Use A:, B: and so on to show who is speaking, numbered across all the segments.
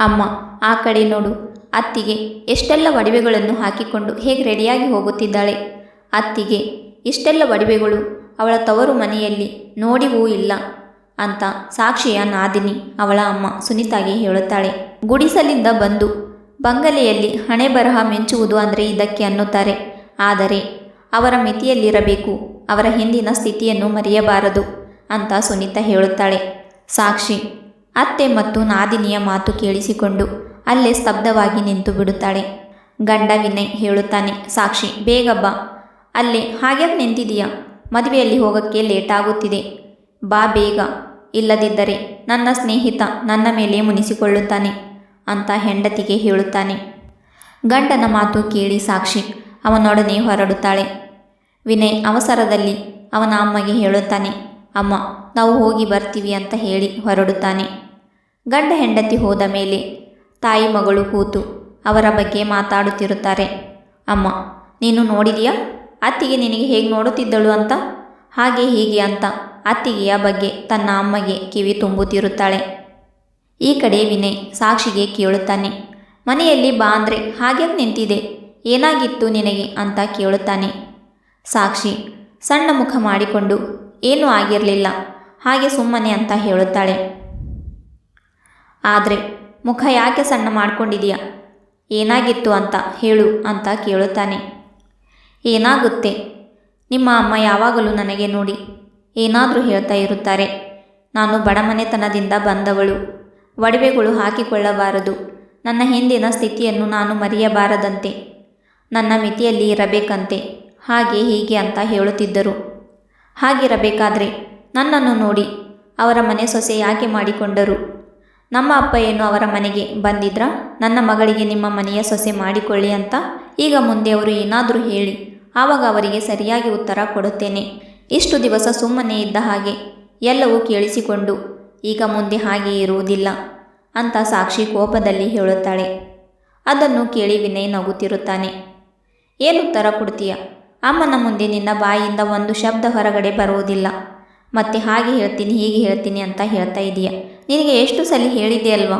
A: ಅಮ್ಮ, ಆ ಕಡೆ ನೋಡು. ಅತ್ತಿಗೆ ಎಷ್ಟೆಲ್ಲ ಒಡವೆಗಳನ್ನು ಹಾಕಿಕೊಂಡು ಹೇಗೆ ರೆಡಿಯಾಗಿ ಹೋಗುತ್ತಿದ್ದಾಳೆ. ಅತ್ತಿಗೆ, ಇಷ್ಟೆಲ್ಲ ಒಡವೆಗಳು ಅವಳ ತವರು ಮನೆಯಲ್ಲಿ ನೋಡಿವೂ ಇಲ್ಲ ಅಂತ ಸಾಕ್ಷಿಯ ನಾದಿನಿ ಅವಳ ಅಮ್ಮ ಸುನೀತಾಗೆ ಹೇಳುತ್ತಾಳೆ. ಗುಡಿಸಲಿಂದ ಬಂದು ಬಂಗಲೆಯಲ್ಲಿ ಹಣೆ ಬರಹ ಮೆಂಚುವುದು ಅಂದರೆ ಇದಕ್ಕೆ ಅನ್ನುತ್ತಾರೆ. ಆದರೆ ಅವರ ಮಿತಿಯಲ್ಲಿರಬೇಕು, ಅವರ ಹಿಂದಿನ ಸ್ಥಿತಿಯನ್ನು ಮರೆಯಬಾರದು ಅಂತ ಸುನೀತಾ ಹೇಳುತ್ತಾಳೆ. ಸಾಕ್ಷಿ ಅತ್ತೆ ಮತ್ತು ನಾದಿನಿಯ ಮಾತು ಕೇಳಿಸಿಕೊಂಡು ಅಲ್ಲೇ ಸ್ತಬ್ಧವಾಗಿ ನಿಂತು ಬಿಡುತ್ತಾಳೆ. ಗಂಡ ವಿನಯ್ ಹೇಳುತ್ತಾನೆ, ಸಾಕ್ಷಿ, ಬೇಗ ಬಾ. ಅಲ್ಲೇ, ಹಾಗ್ಯಾಕೆ ನಿಂತಿದೀಯಾ? ಮದುವೆಯಲ್ಲಿ ಹೋಗೋಕ್ಕೆ ಲೇಟ್ ಆಗುತ್ತಿದೆ. ಬಾ ಬೇಗ. ಇಲ್ಲದಿದ್ದರೆ ನನ್ನ ಸ್ನೇಹಿತ ನನ್ನ ಮೇಲೆ ಮುನಿಸಿಕೊಳ್ಳುತ್ತಾನೆ ಅಂತ ಹೆಂಡತಿಗೆ ಹೇಳುತ್ತಾನೆ. ಗಂಡನ ಮಾತು ಕೇಳಿ ಸಾಕ್ಷಿ, ಅವನೊಡನೆ ಹೊರಡುತ್ತಾಳೆ. ವಿನಯ್ ಅವಸರದಲ್ಲಿ ಅವನ ಅಮ್ಮಗೆ ಹೇಳುತ್ತಾನೆ, ಅಮ್ಮ, ನಾವು ಹೋಗಿ ಬರ್ತೀವಿ ಅಂತ ಹೇಳಿ ಹೊರಡುತ್ತಾನೆ. ಗಂಡ ಹೆಂಡತಿ ಹೋದ ಮೇಲೆ ತಾಯಿ ಮಗಳು ಕೂತು ಅವರ ಬಗ್ಗೆ ಮಾತಾಡುತ್ತಿರುತ್ತಾರೆ. ಅಮ್ಮ, ನೀನು ನೋಡಿದೆಯಾ? ಅತ್ತಿಗೆ ನಿನಗೆ ಹೇಗೆ ನೋಡುತ್ತಿದ್ದಳು ಅಂತ? ಹಾಗೆ ಹೀಗೆ ಅಂತ ಅತ್ತಿಗೆಯ ಬಗ್ಗೆ ತನ್ನ ಅಮ್ಮಗೆ ಕಿವಿ ತುಂಬುತ್ತಿರುತ್ತಾಳೆ. ಈ ಕಡೆ ವಿನಯ್ ಸಾಕ್ಷಿಗೆ ಕೇಳುತ್ತಾನೆ. ಮನೆಯಲ್ಲಿ ಬಾ ಅಂದರೆ ಹಾಗೆ ನಿಂತಿದೆ, ಏನಾಗಿತ್ತು ನಿನಗೆ ಅಂತ ಕೇಳುತ್ತಾನೆ. ಸಾಕ್ಷಿ ಸಣ್ಣ ಮುಖ ಮಾಡಿಕೊಂಡು, ಏನೂ ಆಗಿರಲಿಲ್ಲ, ಹಾಗೆ ಸುಮ್ಮನೆ ಅಂತ ಹೇಳುತ್ತಾಳೆ. ಆದರೆ ಮುಖ ಯಾಕೆ ಸಣ್ಣ ಮಾಡ್ಕೊಂಡಿದೀಯಾ? ಏನಾಗಿತ್ತು ಅಂತ ಹೇಳು ಅಂತ ಕೇಳುತ್ತಾನೆ. ಏನಾಗುತ್ತೆ? ನಿಮ್ಮ ಅಮ್ಮ ಯಾವಾಗಲೂ ನನಗೆ ನೋಡಿ ಏನಾದರೂ ಹೇಳ್ತಾ ಇರುತ್ತಾರೆ. ನಾನು ಬಡಮನೆತನದಿಂದ ಬಂದವಳು. ಒಡವೆಗಳು ಹಾಕಿಕೊಳ್ಳಬಾರದು. ನನ್ನ ಹಿಂದಿನ ಸ್ಥಿತಿಯನ್ನು ನಾನು ಮರೆಯಬಾರದಂತೆ. ನನ್ನ ಮಿತಿಯಲ್ಲಿ ಇರಬೇಕಂತೆ. ಹಾಗೆ ಹೀಗೆ ಅಂತ ಹೇಳುತ್ತಿದ್ದರು. ಹಾಗಿರಬೇಕಾದ್ರೆ ನನ್ನನ್ನು ನೋಡಿ ಅವರ ಮನೆ ಸೊಸೆ ಯಾಕೆ ಮಾಡಿಕೊಂಡರು? ನಮ್ಮ ಅಪ್ಪ ಏನು ಅವರ ಮನೆಗೆ ಬಂದಿದ್ರ, ನನ್ನ ಮಗಳಿಗೆ ನಿಮ್ಮ ಮನೆಯ ಸೊಸೆ ಮಾಡಿಕೊಳ್ಳಿ ಅಂತ. ಈಗ ಮುಂದೆ ಅವರು ಏನಾದರೂ ಹೇಳಿ, ಆವಾಗ ಅವರಿಗೆ ಸರಿಯಾಗಿ ಉತ್ತರ ಕೊಡುತ್ತೇನೆ. ಇಷ್ಟು ದಿವಸ ಸುಮ್ಮನೆ ಇದ್ದ ಹಾಗೆ ಎಲ್ಲವೂ ಕೇಳಿಸಿಕೊಂಡು, ಈಗ ಮುಂದೆ ಹಾಗೆ ಇರುವುದಿಲ್ಲ ಅಂತ ಸಾಕ್ಷಿ ಕೋಪದಲ್ಲಿ ಹೇಳುತ್ತಾಳೆ. ಅದನ್ನು ಕೇಳಿ ವಿನಯ್ ನಗುತ್ತಿರುತ್ತಾನೆ. ಏನು ಉತ್ತರ ಕೊಡ್ತೀಯ? ಅಮ್ಮನ ಮುಂದೆ ನಿನ್ನ ಬಾಯಿಯಿಂದ ಒಂದು ಶಬ್ದ ಹೊರಗಡೆ ಬರುವುದಿಲ್ಲ. ಮತ್ತೆ ಹಾಗೆ ಹೇಳ್ತೀನಿ, ಹೀಗೆ ಹೇಳ್ತೀನಿ ಅಂತ ಹೇಳ್ತಾ ಇದೀಯ. ನಿನಗೆ ಎಷ್ಟು ಸಲ ಹೇಳಿದ್ದೆ ಅಲ್ವಾ?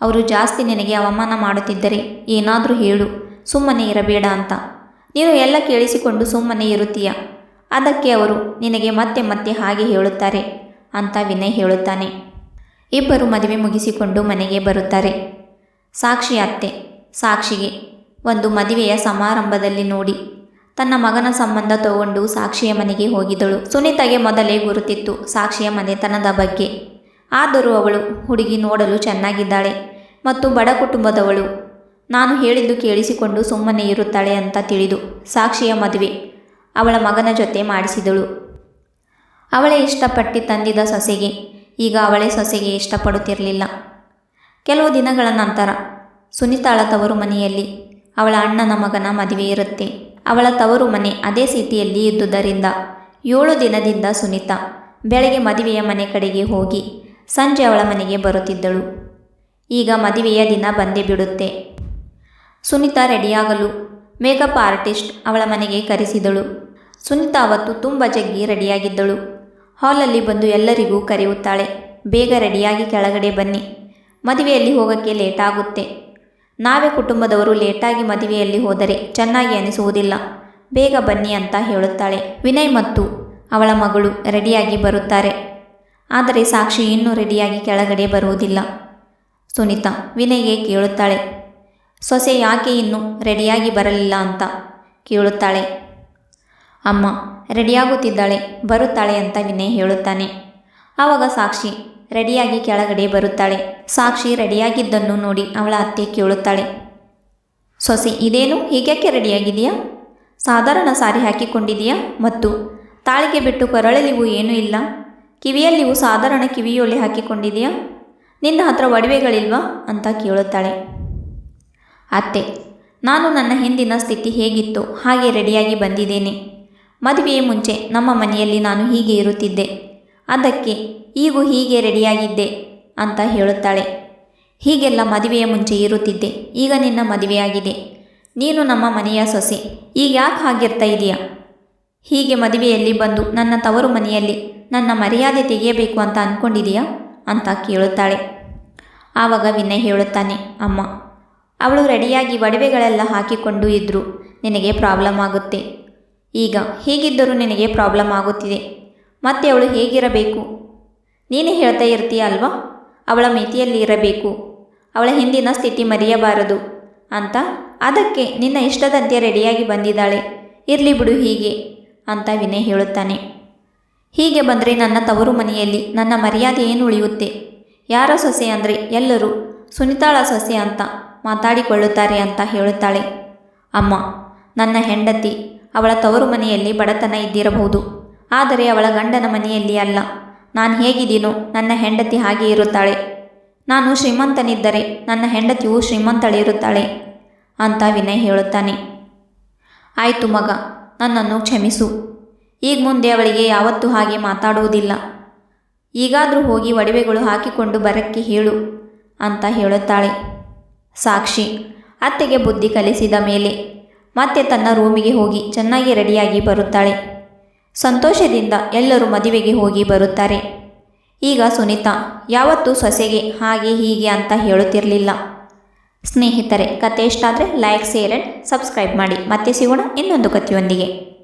A: ಅವರು ಜಾಸ್ತಿ ನಿನಗೆ ಅವಮಾನ ಮಾಡುತ್ತಿದ್ದರೆ ಏನಾದರೂ ಹೇಳು, ಸುಮ್ಮನೆ ಇರಬೇಡ ಅಂತ. ನೀನು ಎಲ್ಲ ಕೇಳಿಸಿಕೊಂಡು ಸುಮ್ಮನೆ ಇರುತ್ತೀಯ? ಅದಕ್ಕೆ ಅವರು, ನಿನಗೆ ಮತ್ತೆ ಮತ್ತೆ ಹಾಗೆ ಹೇಳುತ್ತಾರೆ ಅಂತ ವಿನಯ್ ಹೇಳುತ್ತಾನೆ. ಇಬ್ಬರು ಮದುವೆ ಮುಗಿಸಿಕೊಂಡು ಮನೆಗೆ ಬರುತ್ತಾರೆ. ಸಾಕ್ಷಿ ಅತ್ತೆ, ಸಾಕ್ಷಿಗೆ, ಒಂದು ಮದುವೆಯ ಸಮಾರಂಭದಲ್ಲಿ ನೋಡಿ. ತನ್ನ ಮಗನ ಸಂಬಂಧ ತಗೊಂಡು ಸಾಕ್ಷಿಯ ಮನೆಗೆ ಹೋಗಿದ್ದಳು. ಸುನೀತಾಗೆ ಮೊದಲೇ ಗುರುತಿತ್ತು ಸಾಕ್ಷಿಯ ಮನೆತನದ ಬಗ್ಗೆ. ಆದರೂ ಅವಳು ಹುಡುಗಿ ನೋಡಲು ಚೆನ್ನಾಗಿದ್ದಾಳೆ ಮತ್ತು ಬಡ ಕುಟುಂಬದವಳು. ನಾನು ಹೇಳಿದ್ದು ಕೇಳಿಸಿಕೊಂಡು ಸುಮ್ಮನೆ ಇರುತ್ತಾಳೆ ಅಂತ ತಿಳಿದು ಸಾಕ್ಷಿಯ ಮದುವೆ ಅವಳ ಮಗನ ಜೊತೆ ಮಾಡಿಸಿದಳು. ಅವಳೇ ಇಷ್ಟಪಟ್ಟು ತಂದಿದ ಸೊಸೆಗೆ, ಈಗ ಅವಳೇ ಸೊಸೆಗೆ ಇಷ್ಟಪಡುತ್ತಿರಲಿಲ್ಲ. ಕೆಲವು ದಿನಗಳ ನಂತರ ಸುನಿತಾಳ ತವರು ಮನೆಯಲ್ಲಿ ಅವಳ ಅಣ್ಣನ ಮಗನ ಮದುವೆ ಇರುತ್ತೆ. ಅವಳ ತವರು ಮನೆ ಅದೇ ಸಿಟಿಯಲ್ಲಿ ಇದ್ದುದರಿಂದ ಏಳು ದಿನದಿಂದ ಸುನಿತಾ ಬೆಳಗ್ಗೆ ಮದುವೆಯ ಮನೆ ಕಡೆಗೆ ಹೋಗಿ ಸಂಜೆ ಅವಳ ಮನೆಗೆ ಬರುತ್ತಿದ್ದಳು. ಈಗ ಮದುವೆಯ ದಿನ ಬಂದೇ ಬಿಡುತ್ತೆ. ಸುನಿತಾ ರೆಡಿಯಾಗಲು ಮೇಕಪ್ ಆರ್ಟಿಸ್ಟ್ ಅವಳ ಮನೆಗೆ ಕರೆಸಿದಳು. ಸುನಿತಾ ಅವತ್ತು ತುಂಬ ಜಗ್ಗಿ ರೆಡಿಯಾಗಿದ್ದಳು. ಹಾಲಲ್ಲಿ ಬಂದು ಎಲ್ಲರಿಗೂ ಕರೆಯುತ್ತಾಳೆ. ಬೇಗ ರೆಡಿಯಾಗಿ ಕೆಳಗಡೆ ಬನ್ನಿ. ಮದುವೆಯಲ್ಲಿ ಹೋಗೋಕ್ಕೆ ಲೇಟ್ ಆಗುತ್ತೆ ನಾವೇ ಕುಟುಂಬದವರು ಲೇಟಾಗಿ ಮದುವೆಯಲ್ಲಿ ಹೋದರೆ ಚೆನ್ನಾಗಿ ಅನಿಸುವುದಿಲ್ಲ. ಬೇಗ ಬನ್ನಿ ಅಂತ ಹೇಳುತ್ತಾಳೆ. ವಿನಯ್ ಮತ್ತು ಅವಳ ಮಗಳು ರೆಡಿಯಾಗಿ ಬರುತ್ತಾರೆ. ಆದರೆ ಸಾಕ್ಷಿ ಇನ್ನೂ ರೆಡಿಯಾಗಿ ಕೆಳಗಡೆ ಬರುವುದಿಲ್ಲ. ಸುನೀತಾ, ವಿನಯ್ಗೆ ಕೇಳುತ್ತಾಳೆ. ಸೊಸೆ ಯಾಕೆ ಇನ್ನೂ ರೆಡಿಯಾಗಿ ಬರಲಿಲ್ಲ ಅಂತ ಕೇಳುತ್ತಾಳೆ. ಅಮ್ಮ, ರೆಡಿಯಾಗುತ್ತಿದ್ದಾಳೆ, ಬರುತ್ತಾಳೆ ಅಂತ ವಿನಯ್ ಹೇಳುತ್ತಾನೆ. ಆವಾಗ ಸಾಕ್ಷಿ ರೆಡಿಯಾಗಿ ಕೆಳಗಡೆ ಬರುತ್ತಾಳೆ. ಸಾಕ್ಷಿ ರೆಡಿಯಾಗಿದ್ದನ್ನು ನೋಡಿ ಅವಳ ಅತ್ತೆ ಕೇಳುತ್ತಾಳೆ. ಸೊಸೆ, ಇದೇನು? ಹೀಗ್ಯಾಕೆ ರೆಡಿಯಾಗಿದೆಯಾ ಸಾಧಾರಣ ಸಾರಿ ಹಾಕಿಕೊಂಡಿದೆಯಾ ಮತ್ತು ತಾಳಿಗೆ ಬಿಟ್ಟು ಕೊರಳಲಿವು ಏನೂ ಇಲ್ಲ? ಕಿವಿಯಲ್ಲಿವು ಸಾಧಾರಣ ಕಿವಿಯೊಳೆ ಹಾಕಿಕೊಂಡಿದೆಯಾ? ನಿನ್ನ ಹತ್ರ ಒಡವೆಗಳಿಲ್ವಾ? ಅಂತ ಕೇಳುತ್ತಾಳೆ. ಅತ್ತೆ, ನಾನು ನನ್ನ ಹಿಂದಿನ ಸ್ಥಿತಿ ಹೇಗಿತ್ತು? ಹಾಗೆ ರೆಡಿಯಾಗಿ ಬಂದಿದ್ದೇನೆ. ಮದುವೆಯ ಮುಂಚೆ ನಮ್ಮ ಮನೆಯಲ್ಲಿ ನಾನು ಹೀಗೆ ಇರುತ್ತಿದ್ದೆ. ಅದಕ್ಕೆ ಈಗೂ ಹೀಗೆ ರೆಡಿಯಾಗಿದ್ದೆ ಅಂತ ಹೇಳುತ್ತಾಳೆ. ಹೀಗೆಲ್ಲ ಮದುವೆಯ ಮುಂಚೆ ಇರುತ್ತಿದ್ದೆ. ಈಗ ನಿನ್ನ ಮದುವೆಯಾಗಿದೆ. ನೀನು ನಮ್ಮ ಮನೆಯ ಸೊಸೆ. ಈಗ ಯಾಕೆ ಹಾಗಿರ್ತಾ ಇದೆಯಾ? ಹೀಗೆ ಮದುವೆಯಲ್ಲಿ ಬಂದು ನನ್ನ ತವರು ಮನೆಯಲ್ಲಿ ನನ್ನ ಮರ್ಯಾದೆ ತೆಗೆಯಬೇಕು ಅಂತ ಅಂದ್ಕೊಂಡಿದೆಯಾ ಅಂತ ಕೇಳುತ್ತಾಳೆ. ಆವಾಗ ವಿನಯ್ ಹೇಳುತ್ತಾನೆ, ಅಮ್ಮ, ಅವಳು ರೆಡಿಯಾಗಿ ಒಡವೆಗಳೆಲ್ಲ ಹಾಕಿಕೊಂಡು ಇದ್ದರು ನಿನಗೆ ಪ್ರಾಬ್ಲಮ್ ಆಗುತ್ತೆ. ಈಗ ಹೀಗಿದ್ದರೂ ನಿನಗೆ ಪ್ರಾಬ್ಲಮ್ ಆಗುತ್ತಿದೆ. ಮತ್ತೆ ಅವಳು ಹೇಗಿರಬೇಕು? ನೀನೇ ಹೇಳ್ತಾ ಇರ್ತೀಯ ಅಲ್ವಾ? ಅವಳ ಮಿತಿಯಲ್ಲಿ ಇರಬೇಕು. ಅವಳ ಹಿಂದಿನ ಸ್ಥಿತಿ ಮರೆಯಬಾರದು. ಅಂತ, ಅದಕ್ಕೆ ನಿನ್ನ ಇಷ್ಟದಂತೆ ರೆಡಿಯಾಗಿ ಬಂದಿದ್ದಾಳೆ. ಇರಲಿ ಬಿಡು ಹೀಗೆ. ಅಂತ ವಿನಯ್ ಹೇಳುತ್ತಾನೆ. ಹೀಗೆ ಬಂದರೆ ನನ್ನ ತವರು ಮನೆಯಲ್ಲಿ ನನ್ನ ಮರ್ಯಾದೆ ಏನು ಉಳಿಯುತ್ತೆ? ಯಾರ ಸೊಸೆ ಅಂದರೆ ಎಲ್ಲರೂ ಸುನಿತಾಳ ಸೊಸೆ ಅಂತ ಮಾತಾಡಿಕೊಳ್ಳುತ್ತಾರೆ ಅಂತ ಹೇಳುತ್ತಾಳೆ. ಅಮ್ಮ, ನನ್ನ ಹೆಂಡತಿ, ಅವಳ ತವರು ಮನೆಯಲ್ಲಿ ಬಡತನ ಇದ್ದಿರಬಹುದು. ಆದರೆ ಅವಳ ಗಂಡನ ಮನೆಯಲ್ಲಿ ಅಲ್ಲ. ನಾನು ಹೇಗಿದ್ದೀನೋ ನನ್ನ ಹೆಂಡತಿ ಹಾಗೆ ಇರುತ್ತಾಳೆ. ನಾನು ಶ್ರೀಮಂತನಿದ್ದರೆ ನನ್ನ ಹೆಂಡತಿಯು ಶ್ರೀಮಂತಳಿರುತ್ತಾಳೆ ಅಂತ ವಿನಯ್ ಹೇಳುತ್ತಾನೆ. ಆಯಿತು ಮಗ, ನನ್ನನ್ನು ಕ್ಷಮಿಸು. ಈಗ ಮುಂದೆ ಅವಳಿಗೆ ಯಾವತ್ತೂ ಹಾಗೆ ಮಾತಾಡುವುದಿಲ್ಲ. ಈಗಾದರೂ ಹೋಗಿ ಒಡವೆಗಳು ಹಾಕಿಕೊಂಡು ಬರಕ್ಕೆ ಹೇಳು ಅಂತ ಹೇಳುತ್ತಾಳೆ. ಸಾಕ್ಷಿ, ಅತ್ತೆಗೆ ಬುದ್ಧಿ ಕಲಿಸಿದ ಮೇಲೆ ಮತ್ತೆ ತನ್ನ ರೂಮಿಗೆ ಹೋಗಿ ಚೆನ್ನಾಗಿ ರೆಡಿಯಾಗಿ ಬರುತ್ತಾಳೆ. ಸಂತೋಷದಿಂದ ಎಲ್ಲರೂ ಮದುವೆಗೆ ಹೋಗಿ ಬರುತ್ತಾರೆ. ಈಗ ಸುನೀತಾ, ಯಾವತ್ತೂ ಸೊಸೆಗೆ ಹಾಗೆ ಹೀಗೆ ಅಂತ ಹೇಳುತ್ತಿರಲಿಲ್ಲ. ಸ್ನೇಹಿತರೆ ಕತೆ ಇಷ್ಟ ಆದರೆ ಲೈಕ್ ಶೇರ್ ಆ್ಯಂಡ್ ಸಬ್ಸ್ಕ್ರೈಬ್ ಮಾಡಿ. ಮತ್ತೆ ಸಿಗೋಣ ಇನ್ನೊಂದು ಕಥೆಯೊಂದಿಗೆ.